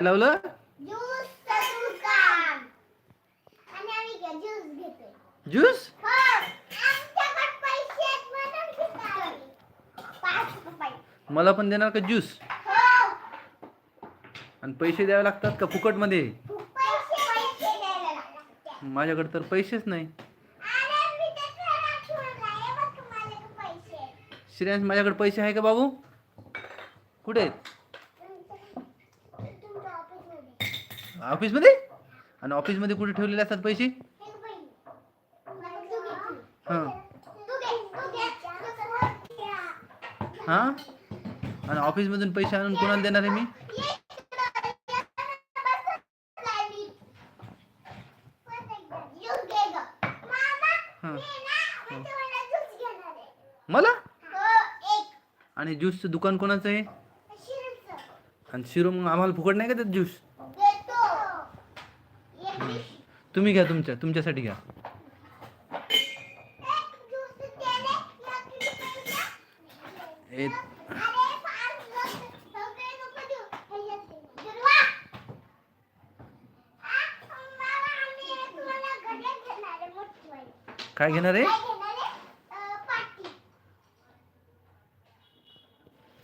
लावलं? ज्यूस हो मला पण देणार का ज्यूस? हो. आणि पैसे द्यावे लागतात का द्यायला लागतात. माझ्याकडे तर पैसेच नाही. श्रेयांश माझ्याकडे पैसे आहे का बाबू? कुठे आहेत तुमच्या ऑफिसमध्ये? आणि ऑफिसमध्ये कुठे ठेवलेले असतात पैसे? हां. हां? आणि ऑफिसमधून पैसे आणून कोणाला देणार आहे मी? मला? आणि ज्यूसचं दुकान कोणाचं आहे? आणि शिरो मग आम्हाला फुकट नाही का त्यात ज्यूस? तुम्हाला घड्याळ घेणार आहे, मोठीवाली. काय घेणार आहे काय घेणार आहे? अं, पाटी.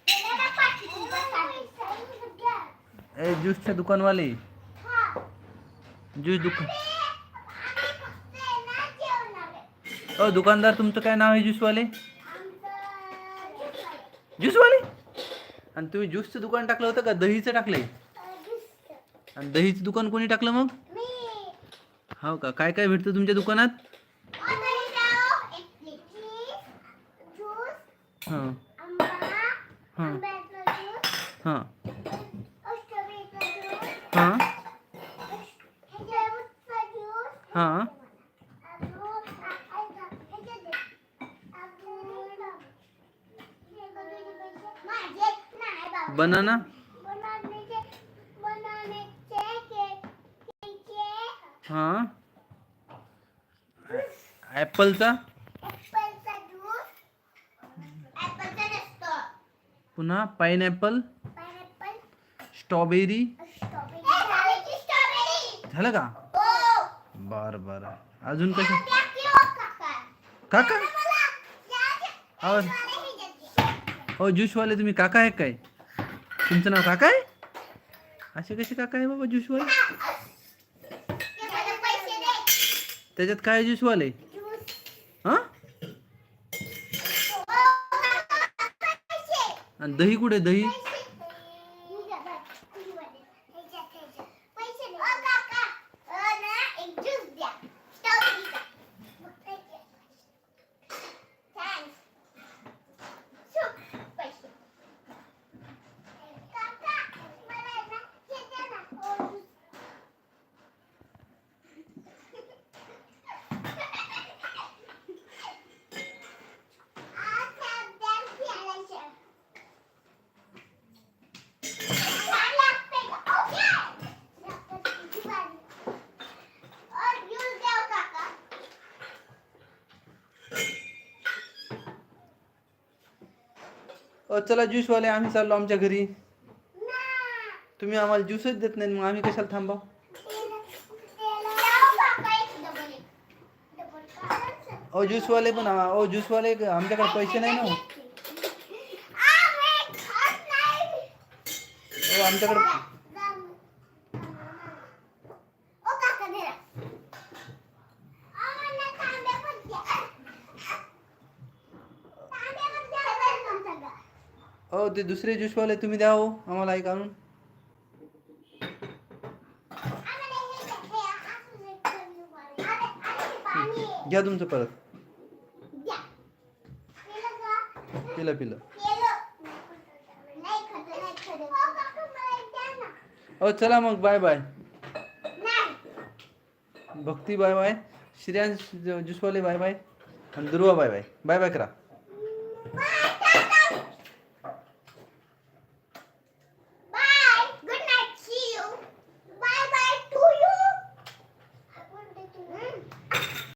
घेणार आहे पाटी तुमच्यासाठी. ए ज्यूसच्या दुकानवाले हा. ज्यूस दुकान अरे, आम्ही फक्त आहे ना जेवणार आहे. अ दुकानदार तुमचं काय नाव आहे ज्यूसवाले? ज्यूसवाले? आणि तुम्ही ज्यूसचं दुकान टाकलं होतं का? दहीचं टाकलंय? आणि दहीचं दुकान कोणी टाकलं मग? हो का? काय काय भेटतं तुमच्या दुकानात? हां. हां. हां. हां. हां. बनाना? बनानेचे बनानेचे केक केकचे हां। ॲपलचा ॲपलचा ज्यूस ॲपलचा नसतो पुन्हा पाईनॲपल पायनॅपल स्ट्रॉबेरी। स्ट्रॉबेरी। झाली की स्ट्रॉबेरी। झालं का हो बरं। बरं अजून कसं द्या की हो काका? काका? मला या- या- और मला हे द्या. हो ज्यूसवाले तुम्ही काका आहे काय तुमचं नाव काका आहे? असे कसे काका आहे बाबा ज्यूसवाले? त्याच्यात काय ज्यूसवाले? हा? हां आणि दही कुठे दही पैसे ही घ्या बघ. ही वाले. ह्याच्यात, ह्याच्यात. पैसे दे. ओ काका, अ ना, एक ज्यूस द्या. स्ट्रॉबेरीचा. फक्त एक द्या. Thanks. शो, पैसे. काका, मला आहे ना, हे द्या ना. ओ, ज्यूस. अच्छा, द्या प्यायला. छान लागतंय का? ओके. लागतं किती भारी. और ज्यूस द्या हो काका. अ चला ज्यूसवाले आम्ही चाललो आमच्या घरी. तुम्ही आम्हाला ज्यूसच देत नाही मग आम्ही कशाला थांबा ओ अहो ज्यूसवाले पण ओ ज्यूसवाले आमच्याकडे पैसे नाही ना. आमच्याकडे ओ काका धरा. आम्हाला तांब्या पण द्या. तांब्या पण द्या बरं का सगळं. हो ते दुसरे ज्यूसवाले तुम्ही द्या हो आम्हाला एक आणून. घ्या तुमचं परत. पिलं पिलं. हो अहो चला मग bye bye Bhakti bye bye Shreyansh ज्यूसवाले bye bye आणि Durva bye bye bye bye करा.